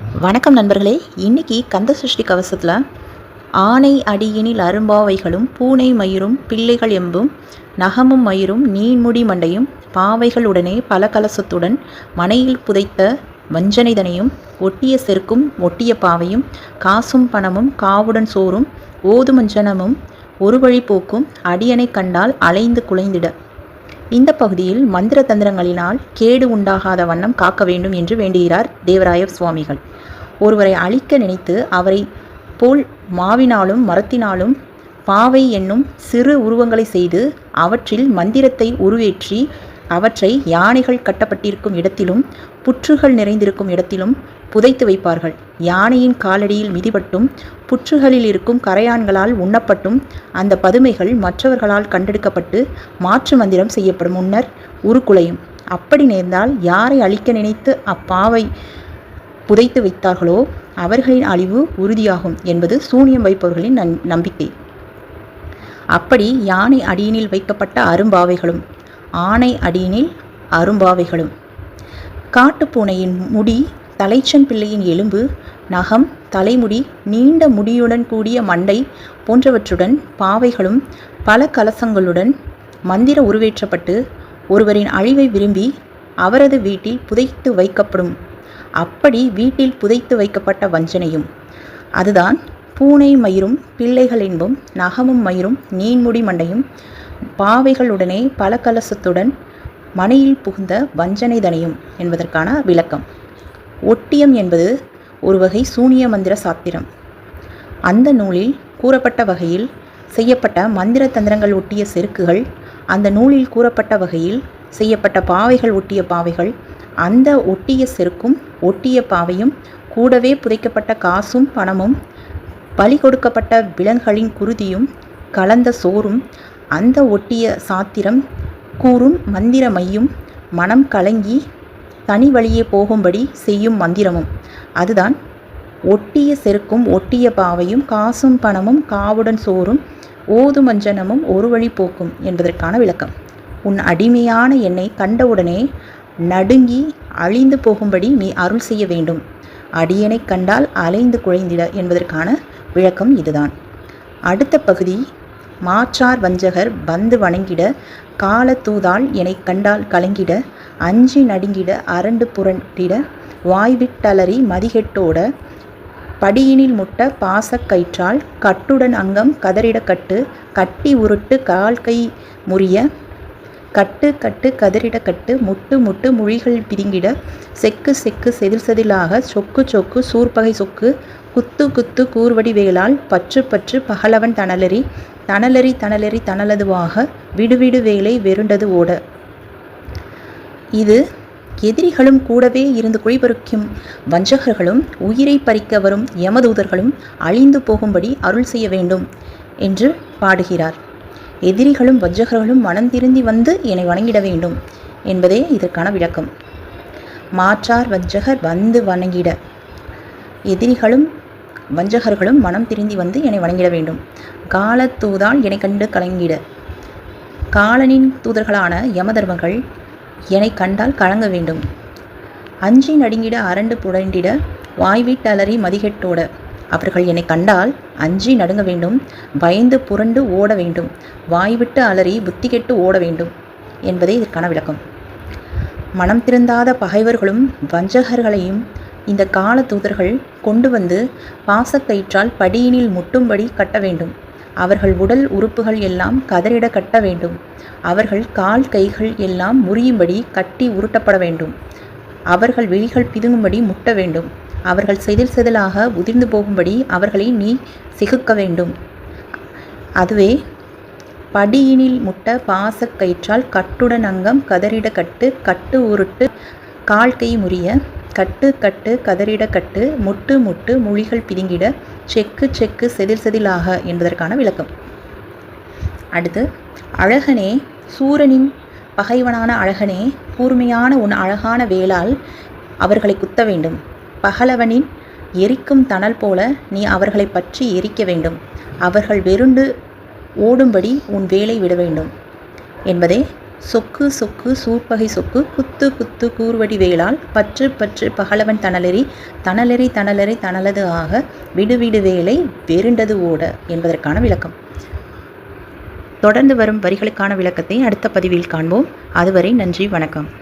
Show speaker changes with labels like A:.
A: வணக்கம் நண்பர்களே. இன்னைக்கு கந்த சிருஷ்டி கவசத்தில் ஆனை அடியினில் அரும்பாவைகளும் பூனை மயிரும் பிள்ளைகள் எம்பும் நகமும் மயிரும் நீன்முடி மண்டையும் பாவைகளுடனே பல கலசத்துடன் மனையில் புதைத்த வஞ்சனைதனையும் ஒட்டிய செருக்கும் ஒட்டிய பாவையும் காசும் பணமும் காவுடன் சோறும் ஓதுமஞ்சனமும் ஒரு வழி போக்கும் அடியனை கண்டால் அலைந்து குலைந்திட. இந்த பகுதியில் மந்திர தந்திரங்களினால் கேடு உண்டாகாத வண்ணம் காக்க வேண்டும் என்று வேண்டுகிறார் தேவராய சுவாமிகள். ஒருவரை அழிக்க நினைத்து அவரை போல் மாவினாலும் மரத்தினாலும் பாவை என்னும் சிறு உருவங்களை செய்து அவற்றில் மந்திரத்தை உருவேற்றி அவற்றை யானைகள் கட்டப்பட்டிருக்கும் இடத்திலும் புற்றுகள் நிறைந்திருக்கும் இடத்திலும் புதைத்து வைப்பார்கள். யானையின் காலடியில் மிதிபட்டும் புற்றுகளில் இருக்கும் கரையான்களால் உண்ணப்பட்டும் அந்த பதுமைகள் மற்றவர்களால் கண்டெடுக்கப்பட்டு மாற்று மந்திரம் செய்யப்படும். முன்னர் உருக்குலையும். அப்படி நேர்ந்தால் யாரை அழிக்க நினைத்து அப்பாவை புதைத்து வைத்தார்களோ அவர்களின் அழிவு உறுதியாகும் என்பது சூனியம் வைப்பவர்களின் நம்பிக்கை. அப்படி யானை அடியினில் வைக்கப்பட்ட அரும்பாவைகளும் ஆனை அடியினில் அரும்பாவைகளும். காட்டுப்பூனையின் முடி தலைச்சன் பிள்ளையின் எலும்பு நகம் தலைமுடி நீண்ட முடியுடன் கூடிய மண்டை போன்றவற்றுடன் பாவைகளும் பல கலசங்களுடன் மந்திர உருவேற்றப்பட்டு ஒருவரின் அழிவை விரும்பி அவரது வீட்டில் புதைத்து வைக்கப்படும். அப்படி வீட்டில் புதைத்து வைக்கப்பட்ட வஞ்சனையும் அதுதான் பூனை மயிரும் பிள்ளைகள் என்பும் நகமும் மயிரும் நீன்முடி மண்டையும் பாவைகளுடனே பல கலசத்துடன் மனையில் புகுந்த வஞ்சனைதனையும் என்பதற்கான விளக்கம். ஒட்டியம் என்பது ஒரு வகை சூனிய மந்திர சாத்திரம். அந்த நூலில் கூறப்பட்ட வகையில் செய்யப்பட்ட மந்திர தந்திரங்கள் ஒட்டிய செருக்குகள் அந்த நூலில் கூறப்பட்ட வகையில் செய்யப்பட்ட பாவைகள் ஒட்டிய பாவைகள் அந்த ஒட்டிய செருக்கும் ஒட்டிய பாவையும் கூடவே புதைக்கப்பட்ட காசும் பணமும் பலி கொடுக்கப்பட்ட விலங்குகளின் குருதியும் கலந்த சோறும் அந்த ஒட்டிய சாத்திரம் கூறும் மந்திர மையும் மனம் கலங்கி தனி வழியே போகும்படி செய்யும் மந்திரமும். அதுதான் ஒட்டிய செருக்கும் ஒட்டிய பாவையும் காசும் பணமும் காவுடன் சோறும் ஓதுமஞ்சனமும் ஒரு வழி போக்கும் என்பதற்கான விளக்கம். உன் அடிமையான என்னை கண்டவுடனே நடுங்கி அழிந்து போகும்படி நீ அருள் செய்ய வேண்டும். அடியனை கண்டால் அலைந்து குழைந்திட என்பதற்கான விளக்கம் இதுதான். அடுத்த பகுதி மாற்றார் வஞ்சகர் வந்து வணங்கிட காலத்தூதால் என்னை கண்டால் கலங்கிட அஞ்சி நடுங்கிட அரண்டு புரண்டிட வாய்விட்டலறி மதிகெட்டோட படியினில் முட்ட பாசக்கயிற்றால் கட்டுடன் அங்கம் கதறிட கட்டு கட்டி உருட்டு கால் கை முறிய கட்டு கட்டு கதறிட கட்டு முட்டு முட்டு மொழிகள் பிரிங்கிட செக்கு செக்கு செதில் செதிலாக சொக்கு சொக்கு சூர்பகை சொக்கு குத்து குத்து கூர்வடி வேளால் பற்று பற்று பகலவன் தணலறி தணலறி தணலறி தணலதுவாக விடுவிடு வேலை வெருண்டது ஓட. இது எதிரிகளும் கூடவே இருந்து குழிபறிக்கும் வஞ்சகர்களும் உயிரை பறிக்க வரும் யமதூதர்களும் அழிந்து போகும்படி அருள் செய்ய வேண்டும் என்று பாடுகிறார். எதிரிகளும் வஞ்சகர்களும் மனம் திருந்தி வந்து என்னை வணங்கிட வேண்டும் என்பதே இதற்கான விளக்கம். மாற்றார் வஞ்சகர் வந்து வணங்கிட. எதிரிகளும் வஞ்சகர்களும் மனம் திருந்தி வந்து என்னை வணங்கிட வேண்டும். காலத்தூதால் என்னை கண்டு கலங்கிட. காலனின் தூதர்களான யமதர்மங்கள் என்னை கண்டால் கலங்க வேண்டும். அஞ்சி நடுங்கிட அரண்டு புடண்டிட வாய்வீட்டலறி மதிகெட்டோட. அவர்கள் என்னை கண்டால் அஞ்சி நடுங்க வேண்டும் பயந்து புரண்டு ஓட வேண்டும் வாய்விட்டு அலறி புத்தி கெட்டு ஓட வேண்டும் என்பதே இதற்கான விளக்கம். மனம் திருந்தாத பகைவர்களும் வஞ்சகர்களையும் இந்த கால தூதர்கள் கொண்டு வந்து பாசக்கயிற்றால் படியினில் முட்டும்படி கட்ட வேண்டும். அவர்கள் உடல் உறுப்புகள் எல்லாம் கதறிட கட்ட வேண்டும். அவர்கள் கால் கைகள் எல்லாம் முறியும்படி கட்டி உருட்டப்பட வேண்டும். அவர்கள் விழிகள் பிதுங்கும்படி முட்ட வேண்டும். அவர்கள் செதில் செதிலாக உதிர்ந்து போகும்படி அவர்களை நீ சிகுக்க வேண்டும். அதுவே படியினில் முட்ட பாசக்கயிற்றால் கட்டுடன் அங்கம் கதறிட கட்டு கட்டு உருட்டு கால் கை முறிய கட்டு கட்டு கதறிட கட்டு முட்டு முட்டு மொழிகள் பிதுங்கிட செக்கு செக்கு செதில் செதிலாக என்பதற்கான விளக்கம். அடுத்து அழகனே சூரனின் பகைவனான அழகனே கூர்மையான உன் அழகான வேளால் அவர்களை குத்த வேண்டும். பகலவனின் எரிக்கும் தணல் போல நீ அவர்களை பற்றி எரிக்க வேண்டும். அவர்கள் வெருண்டு ஓடும்படி உன் வேலை விட வேண்டும். என்பதே சொக்கு சொக்கு சூர்பகை சொக்கு குத்து குத்து கூர்வடி வேளால் பற்று பற்று பகலவன் தணலெறி தணலெறி தணலெறி தணலது ஆக விடுவிடு வேலை வெருண்டது ஓட என்பதற்கான விளக்கம். தொடர்ந்து வரும் வரிகளுக்கான விளக்கத்தை அடுத்த பதிவில் காண்போம். அதுவரை நன்றி வணக்கம்.